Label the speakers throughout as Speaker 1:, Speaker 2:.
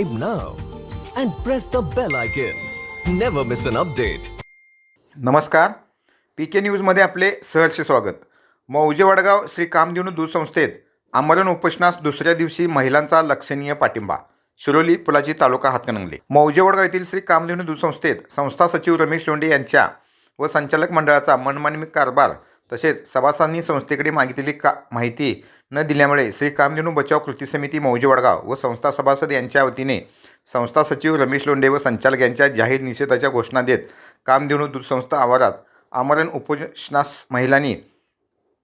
Speaker 1: subscribe now and press the bell icon. Never miss an update.
Speaker 2: नमस्कार P K न्यूजमध्ये आपले सहर्ष स्वागत मौजे वडगाव श्री कामधेनू दूध संस्थेत आमरण उपोषणास दुसऱ्या दिवशी महिलांचा लक्षणीय पाठिंबा शिरोली पुलाची तालुका हातकणंगले मौजे वडगाव येथील श्री कामधेनू दूध संस्थेत संस्था सचिव रमेश लोंढे यांच्या व संचालक मंडळाचा मनमानी कारभार तसेच सभासदांनी संस्थेकडे मागितलेली का माहिती न दिल्यामुळे श्री कामधेनू बचाव कृती समिती मौजे वडगाव व संस्था सभासद यांच्या वतीने संस्था सचिव रमेश लोंढे व संचालक यांच्या जाहीर निषेधाच्या घोषणा देत कामधेनू दूध संस्था आवारात आमरण उपोषणास महिलांनी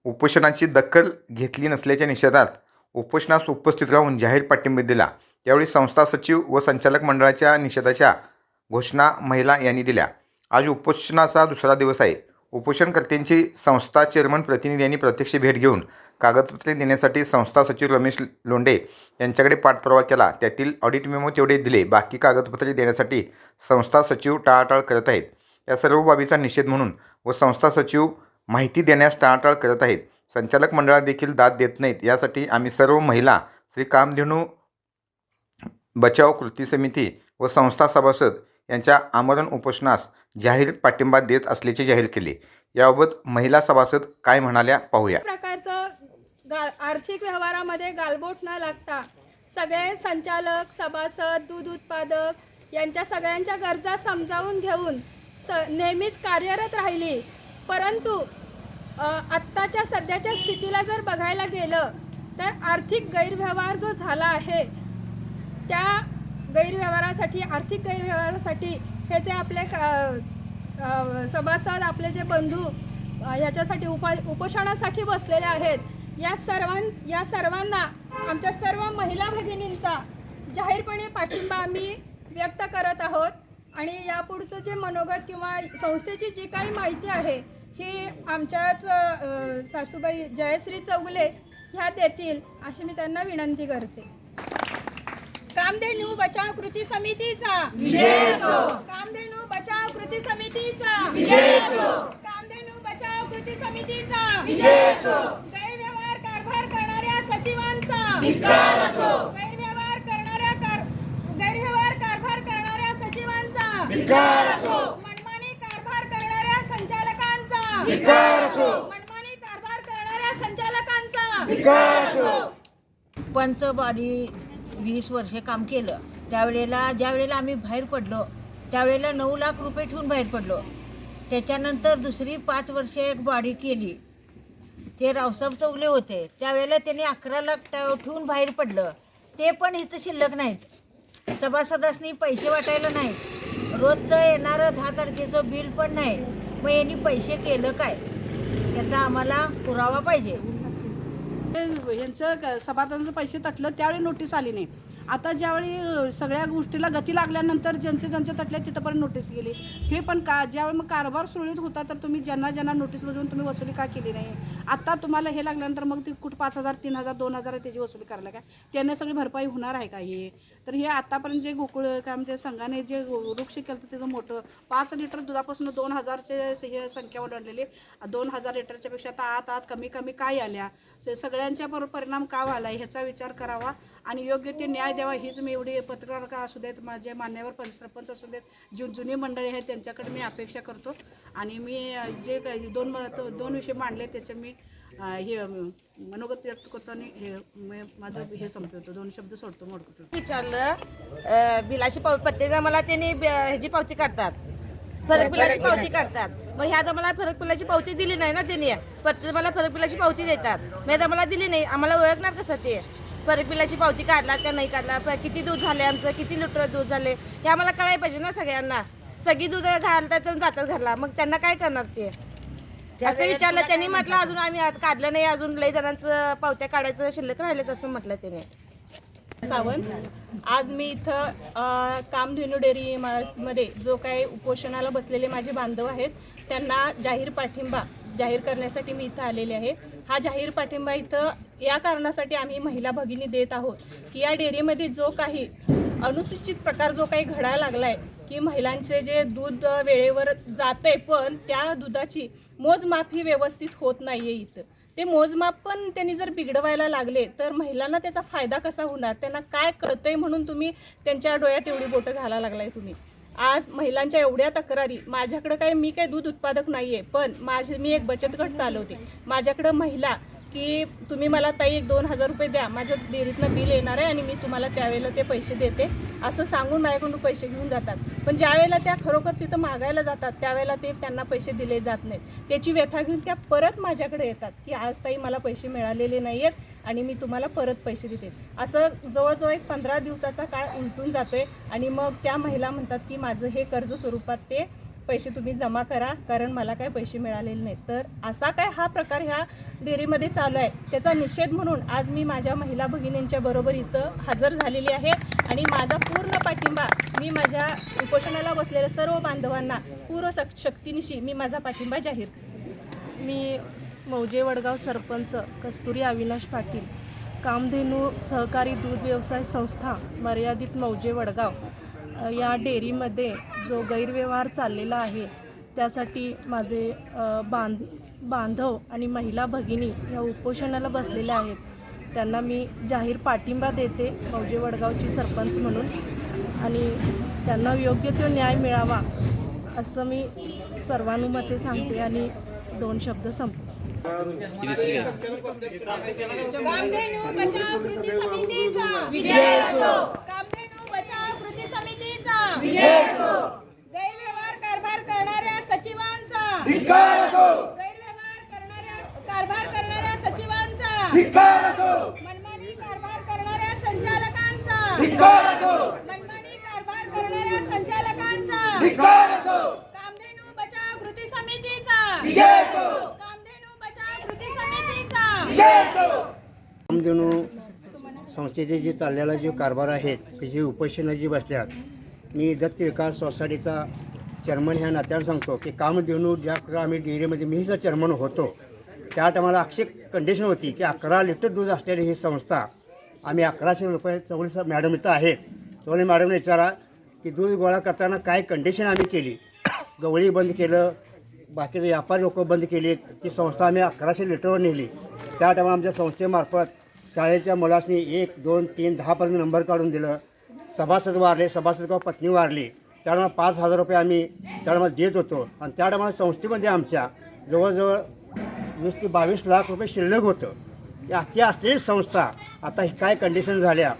Speaker 2: उपोषणाची दखल घेतली नसल्याच्या निषेधात उपोषणास उपस्थित राहून जाहीर पाठिंबा दिला. त्यावेळी संस्था सचिव व संचालक मंडळाच्या निषेधाच्या घोषणा महिला यांनी दिल्या. आज उपोषणाचा दुसरा दिवस आहे. उपोषणकर्त्यांची संस्था चेअरमन प्रतिनिधी यांनी प्रत्यक्ष भेट घेऊन कागदपत्रे देण्यासाठी संस्था सचिव रमेश लोंढे यांच्याकडे पाठपुरावा केला. त्यातील ऑडिट मेमो तेवढे दिले. बाकी कागदपत्रे देण्यासाठी संस्था सचिव टाळाटाळ करत आहेत. या सर्व बाबीचा निषेध म्हणून व संस्था सचिव माहिती देण्यास टाळाटाळ करत आहेत. संचालक मंडळात देखील दाद देत नाहीत. यासाठी आम्ही सर्व महिला श्री कामधेनू बचाव कृती समिती व संस्था सभासद यांच्या आमरण उपोषणास जाहीर पाठिंबा देत असल्याचे जाहीर केले. याबाबत महिला सभासद काय म्हणाल्या पाहूया.
Speaker 3: प्रकारचं गा आर्थिक व्यवहारामध्ये गालबोट न लागता सगळे संचालक सभासद दूध उत्पादक यांच्या सगळ्यांच्या गरजा समजावून घेऊन स नेहमीच कार्यरत राहिली. परंतु आत्ताच्या सध्याच्या स्थितीला जर बघायला गेलं तर आर्थिक गैरव्यवहार जो झाला आहे त्या गैरव्यवहारासाठी आर्थिक गैरव्यवहारासाठी हे जे आपले सभासद आपले जे बंधू ह्याच्यासाठी उपा उपोषणासाठी बसलेले आहेत. या सर्वां या सर्वांना आमच्या सर्व महिला भगिनींचा जाहीरपणे पाठिंबा आम्ही व्यक्त करत आहोत. आणि यापुढचं जे मनोगत किंवा संस्थेची जी काही माहिती आहे ही आमच्याच सासूबाई जयश्री चौगुले ह्या देतील अशी मी त्यांना विनंती करते. कामधेनू बचाव कृती समितीचा. कामधेनू बचाव कृती समितीचा. कामधेनू बचाव कृती समितीचा. गैरव्यवहार कारभार करणाऱ्या सचिवांचा. गैरव्यवहार करणाऱ्या कार गैरव्यवहार कारभार करणाऱ्या सचिवांचा. मनमानी कारभार करणाऱ्या संचालकांचा. मनमानी कारभार करणाऱ्या संचालकांचा.
Speaker 4: पंचवाडी वीस वर्षे काम केलं. त्यावेळेला ज्यावेळेला आम्ही बाहेर पडलो त्यावेळेला नऊ लाख रुपये ठेवून बाहेर पडलो. त्याच्यानंतर दुसरी पाच वर्षे एक बॉडी केली. ते रावसाहेब चौगले होते. त्यावेळेला त्यांनी अकरा लाख ठेवून बाहेर पडलं. ते पण इथं शिल्लक नाहीत. सभासदासनी पैसे वाटायला नाहीत. रोजचं येणारं दहा तारखेचं बिल पण नाही. मग यांनी पैसे केलं काय? याचा आम्हाला पुरावा पाहिजे.
Speaker 5: ते यांचं क- सभासदांचं पैसे तटलं त्यावेळी नोटीस आली नाही. आता ज्यावेळी सगळ्या गोष्टीला गती लागल्यानंतर ज्यांचे ज्यांचे तटले तिथंपर्यंत नोटीस गेली. हे पण का ज्यावेळी मग कारभार सुरळीत होता तर तुम्ही ज्यांना ज्यांना नोटीस बजवून तुम्ही वसुली का केली नाही? आता तुम्हाला हे लागल्यानंतर मग ती कुठं पाच हजार तीन हजार दोन हजार त्याची वसुली करायला काय? त्यांना सगळी भरपाई होणार आहे का हे? तर हे आतापर्यंत जे गोकुळ काय म्हणजे संघाने जे वृक्ष केलं त्याचं मोठं पाच लिटर दुधापासून दोन हजारचे हे संख्या ओलांडलेली दोन हजार लिटरच्या पेक्षा आता आत आत कमी कमी काय आल्या? सगळ्यांच्या बरोबर परिणाम का व्हायला? ह्याचा विचार करावा आणि योग्य ते न्याय द्यावा हीच मी एवढी पत्रकार का असू देत माझे मान्यवर पंचसरपंच असू देत जु जुनी मंडळी आहेत त्यांच्याकडे मी अपेक्षा करतो. आणि मी जे काही दोन दोन विषय मांडले त्याचे मी हे मनोगत व्यक्त करतो आणि हे मी माझं हे संपवतो. दोन शब्द सोडतो मोडतो
Speaker 6: विचारलं बिलाची पाव प्रत्येक मला त्यांनी ह्याची पावती काढतात. फरक बिलाची पावती काढतात. मग ह्या आता मला फरक बिलाची पावती दिली नाही ना त्यांनी. प्रत्येक मला फरक बिलाची पावती देतात. मग आता मला दिली नाही. आम्हाला ओळखणार कसं ते? बिलाची पावती काढला का नाही काढला प- किती दूध झाले आमचं किती लिटर दूध झाले हे आम्हाला कळायला पाहिजे ना सगळ्यांना. सगळी दूध घालतात आणि जातात घरला. मग त्यांना काय करणार ते? असं विचारलं त्यांनी म्हटलं अजून आम्ही आज काढलं नाही अजून लई जणांचं पावत्या काढायचं शिल्लक राहिले तसं म्हटलं त्याने.
Speaker 7: सावंत आज मी इथं अ, कामधेनू डेअरी मध्ये जो काही उपोषणाला बसलेले माझे बांधव आहेत त्यांना जाहीर पाठिंबा जाहीर करण्यासाठी मी इथं आलेले आहे. हा जाहीर पाठिंबा इथं या कारणासाठी आम्ही महिला भगिनी देत आहोत की या डेअरीमध्ये जो काही अनुसूचित प्रकार जो काही घडायला लागलाय की महिलांचे जे दूध वेळेवर जाते पण त्या दुधाची मोजमाप ही व्यवस्थित होत नाहीये इथं. ते मोजमाप पण त्यांनी जर बिघडवायला लागले तर महिलांना त्याचा फायदा कसा होणार? त्यांना काय कळतंय म्हणून तुम्ही त्यांच्या डोळ्यात एवढी बोटं घालायला लागलाय तुम्ही. आज महिलांच्या एवढ्या तक्रारी माझ्याकडं काय मी काही दूध उत्पादक नाही आहे पण माझे मी एक बचत गट चालवते. माझ्याकडं महिला की तुम्ही मला ताई एक दोन हजार रुपये द्या. माझं डेअरीतनं बिल येणार आहे आणि मी तुम्हाला त्यावेळेला ते पैसे देते. असं सांगून माझ्याकडून पैसे घेऊन जातात. पण ज्यावेळेला त्या खरोखर तिथं मागायला जातात त्यावेळेला ते त्यांना पैसे दिले जात नाहीत. त्याची व्यथा घेऊन त्या परत माझ्याकडे येतात की आज ताई मला पैसे मिळालेले नाही आहेत आणि मी तुम्हाला परत पैसे देते. असं जवळजवळ एक पंधरा दिवसाचा काळ उलटून आहे आणि मग त्या महिला म्हणतात की माझं हे कर्ज स्वरूपात ते पैसे तुम्ही जमा करा कारण मला काय पैसे मिळालेले नाही तर असा काय हा प्रकार ह्या डेअरीमध्ये चालू आहे. त्याचा निषेध म्हणून आज मी माझ्या महिला भगिनींच्या बरोबर इथं हजर झालेली आहे. आणि माझा पूर्ण पाठिंबा मी माझ्या उपोषणाला बसलेल्या सर्व बांधवांना पूर्व शक शक्तीनिशी मी माझा पाठिंबा जाहीर
Speaker 8: मी मौजे वडगाव सरपंच कस्तुरी अविनाश पाटील कामधेनू सहकारी दूध व्यवसाय संस्था मर्यादित मौजे वडगाव या डेअरीमध्ये जो गैरव्यवहार चाललेला आहे त्यासाठी माझे बांध बांधव आणि महिला भगिनी या उपोषणाला बसलेल्या आहेत. त्यांना मी जाहीर पाठिंबा देते मौजे वडगावची सरपंच म्हणून. आणि त्यांना योग्य तो न्याय मिळावा असं मी सर्वानुमते सांगते आणि दोन शब्द संपतो
Speaker 3: विजय असो कामधेनू बचाव कृती समितीचा विजय असो गैरव्यवहार कारभार करणाऱ्या सचिवांचा. धिक्कार असो. गैरव्यवहार करणाऱ्या कारभार करणाऱ्या सचिवांचा. धिक्कार असो. मनमानी कारभार करणाऱ्या संचालकांचा. धिक्कार असो. मनमानी कारभार करणाऱ्या संचालकांचा. धिक्कार असो. कामधेनू बचाव कृती समितीचा. विजय असो. कामधेनू बचाव कृती समितीचा. विजय असो.
Speaker 9: कामधेनू संस्थेचे जे चाललेला जे कारभार आहेत त्याची उपोषणं जी बसल्यात मी दत्त विकास सोसायटीचा चेअरमन ह्या नात्यानं सांगतो की कामधेनू ज्या वेळेला आम्ही डेअरीमध्ये मी जर चेअरमन होतो त्या टायमाला अक्षय कंडिशन होती की अकरा लिटर दूध असलेली ही संस्था आम्ही अकराशे रुपये चौघडी मॅडम इथं आहेत. चवळी मॅडमने विचारा की दूध गोळा करताना काय कंडिशन आम्ही केली? गवळी बंद केलं बाकीचे व्यापारी लोक बंद केली ती संस्था आम्ही अकराशे लिटरवर नेली. त्या टायमा आमच्या संस्थेमार्फत शाळेच्या मुलासनी एक दोन तीन दहापर्यंत नंबर काढून दिलं. सभासद वारले सभासद किंवा पत्नी वारली त्यामुळे पाच हजार रुपये आम्ही त्यामुळे देत होतो. आणि त्या टायमाला संस्थेमध्ये आमच्या जवळजवळ वीस ते बावीस लाख रुपये शिल्लक होतं. या ती असलेली संस्था आता ही काय कंडिशन झाल्या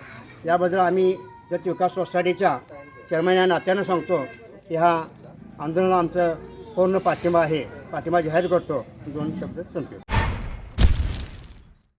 Speaker 9: याबद्दल आम्ही जत विकास सोसायटीच्या चेअरमॅन या नात्यानं सांगतो की हा आंदोलनाला आमचं पूर्ण पाठिंबा आहे. पाठिंबा जाहीर करतो. दोन शब्द संपतो